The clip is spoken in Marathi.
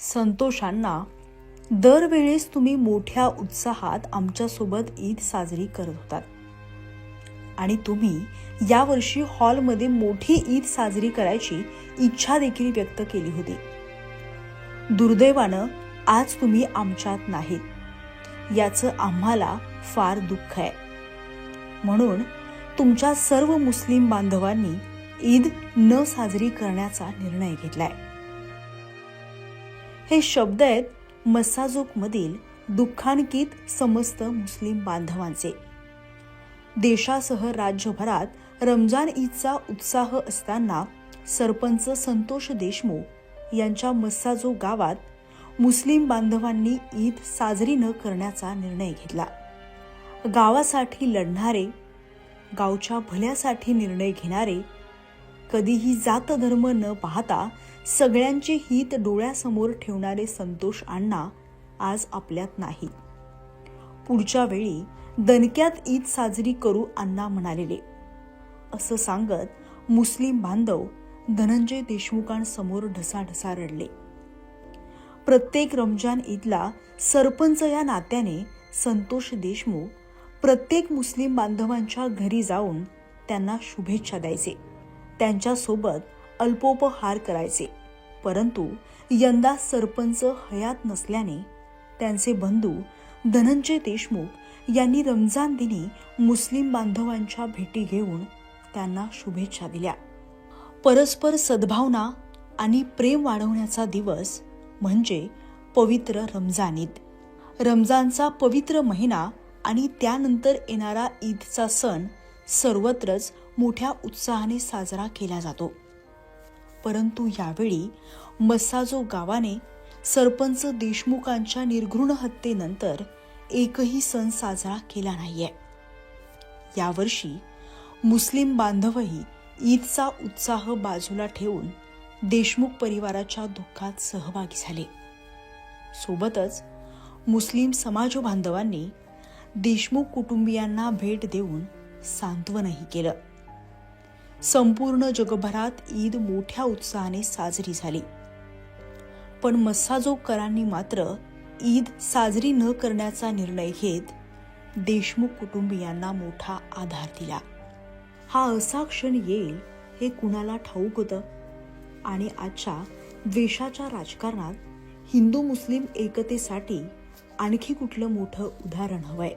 संतोषांना दरवेळेस तुम्ही मोठ्या उत्साहात आमच्यासोबत ईद साजरी करत होतात आणि तुम्ही यावर्षी हॉलमध्ये मोठी ईद साजरी करायची इच्छा देखील व्यक्त केली होती. दुर्दैवानं आज तुम्ही आमच्यात नाहीत. याचं आम्हाला फार दुःख आहे. म्हणून तुमच्या सर्व मुस्लिम बांधवांनी ईद न साजरी करण्याचा निर्णय घेतलाय. हे शब्द आहेत मसाजोकमधील दुःखांकित समस्त मुस्लिम बांधवांचे. देशासह राज्यभरात रमजान ईदचा उत्साह असताना सरपंच संतोष देशमुख यांच्या मस्साजो गावात मुस्लिम बांधवांनी ईद साजरी न करण्याचा निर्णय घेतला. गावासाठी लढणारे गावच्या भल्यासाठी निर्णय घेणारे कधीही जात धर्म न पाहता सगळ्यांचे हित डोळ्यासमोर ठेवणारे संतोष अण्णा आज आपल्यात नाही. पुढच्या वेळी दणक्यात ईद साजरी करू अण्णा म्हणालेले. असं सांगत मुस्लिम बांधव धनंजय देशमुखांसमोर ढसाढसा रडले. प्रत्येक रमजान ईदला सरपंच या नात्याने संतोष देशमुख प्रत्येक मुस्लिम बांधवांच्या घरी जाऊन त्यांना शुभेच्छा द्यायचे. त्यांच्यासोबत अल्पोपहार करायचे. परंतु यंदा सरपंच हयात नसल्याने त्यांचे बंधू धनंजय देशमुख यांनी रमजान दिनी मुस्लिम बांधवांच्या भेटी घेऊन त्यांना शुभेच्छा दिल्या. परस्पर सद्भावना आणि प्रेम वाढवण्याचा दिवस म्हणजे पवित्र रमजान ईद रमजानचा पवित्र महिना आणि त्यानंतर येणारा ईदचा सण सर्वत्रच मोठ्या उत्साहाने साजरा केला जातो. परंतु यावेळी मस्साजो गावाने सरपंच देशमुखांच्या निर्घृण हत्येनंतर एकही सण साजरा केला नाहीये. यावर्षी मुस्लिम बांधवही ईदचा उत्साह बाजूला ठेवून देशमुख परिवाराच्या दुःखात सहभागी झाले. सोबतच मुस्लिम समाज बांधवांनी देशमुख कुटुंबियांना भेट देऊन सांत्वनही केलं. संपूर्ण जगभरात ईद मोठ्या उत्साहाने साजरी झाली. पण मस्साजोकरांनी मात्र ईद साजरी न करण्याचा निर्णय घेत देशमुख कुटुंबियांना मोठा आधार दिला. हा असा क्षण येईल हे कुणाला ठाऊक होतं? आणि आजच्या द्वेषाच्या राजकारणात हिंदू मुस्लिम एकतेसाठी आणखी कुठलं मोठं उदाहरण हवंय?